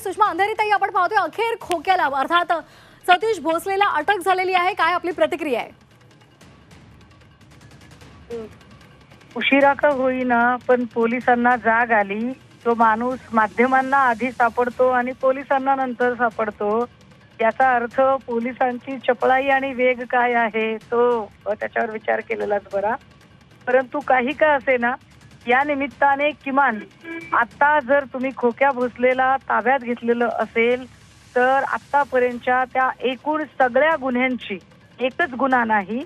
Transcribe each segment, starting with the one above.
आणि सुषमा अंधेरीताई आपण पाहतोय अखेर खोक्याला. अर्थात सतीश भोसलेला अटक झालेली आहे. काय आपली प्रतिक्रिया आहे? उशिरा का होईना पण पोलिसांना जाग आली. तो माणूस माध्यमांना आधी सापडतो आणि पोलिसांना नंतर सापडतो. याचा अर्थ पोलिसांची चपळाई आणि वेग काय आहे तो त्याच्यावर विचार केलेलाच बरा. परंतु काही का असे ना या निमित्ताने किमान आता जर तुम्ही खोक्या भोसलेला ताब्यात घेतलेलं असेल तर आतापर्यंतच्या त्या एकूण सगळ्या गुन्ह्यांची एकच गुन्हा नाही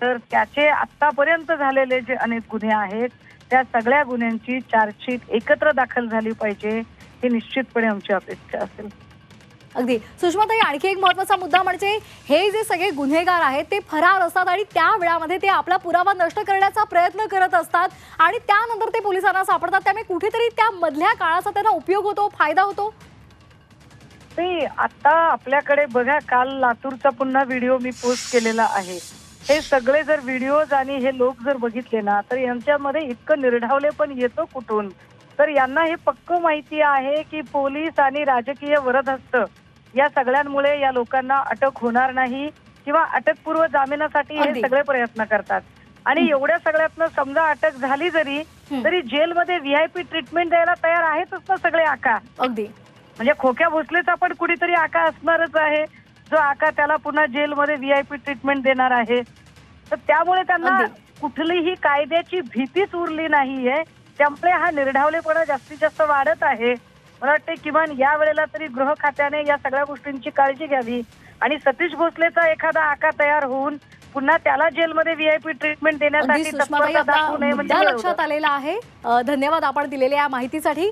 तर त्याचे आतापर्यंत झालेले जे अनेक गुन्हे आहेत त्या सगळ्या गुन्ह्यांची चार्जशीट एकत्र दाखल झाली पाहिजे ही निश्चितपणे आमची अपेक्षा असेल. अगदी. सुषमाताई आणखी एक महत्त्वाचा मुद्दा म्हणजे हे जे सगळे गुन्हेगार आहेत ते फरार असतात आणि त्या वेळामध्ये ते आपला पुरावा नष्ट करण्याचा प्रयत्न करत असतात आणि त्यानंतर ते पोलिसांना सापडतात. त्यामुळे कुठेतरी त्या मधल्या काळाचा त्यांना उपयोग होतो फायदा होतो? नाही आता आपल्याकडे बघा काल लातूरचा पुन्हा व्हिडिओ मी पोस्ट केलेला आहे. हे सगळे जर व्हिडिओज आणि हे लोक जर बघितले ना तर यांच्यामध्ये इतकं निर्ढावले पण येतो कुठून? तर यांना हे पक्क माहिती आहे की पोलीस आणि राजकीय वरदहस्त या सगळ्यांमुळे या लोकांना अटक होणार नाही किंवा अटकपूर्व जामिनासाठी हे. सगळे प्रयत्न करतात. आणि एवढ्या सगळ्यातनं समजा अटक झाली जरी. तरी जेलमध्ये व्हीआयपी ट्रीटमेंट द्यायला तयार आहेतच ना सगळे आका. अगदी. म्हणजे खोक्या भोसलेचा पण कुठेतरी आका असणारच आहे. जो आका त्याला पुन्हा जेलमध्ये व्हीआयपी ट्रीटमेंट देणार आहे. तर त्यामुळे त्यांना. कुठलीही कायद्याची भीतीच उरली नाहीये. त्यामुळे हा निर्ढावलेपणा जास्तीत जास्त वाढत आहे. मला वाटते किमान या वेळेला तरी गृह खात्याने या सगळ्या गोष्टींची काळजी घ्यावी. आणि सतीश भोसलेचा एखादा आका तयार होऊन पुन्हा त्याला जेलमध्ये व्हीआयपी ट्रीटमेंट देण्यासाठी म्हणजे. लक्षात आलेला आहे. धन्यवाद आपण दिलेल्या या माहितीसाठी.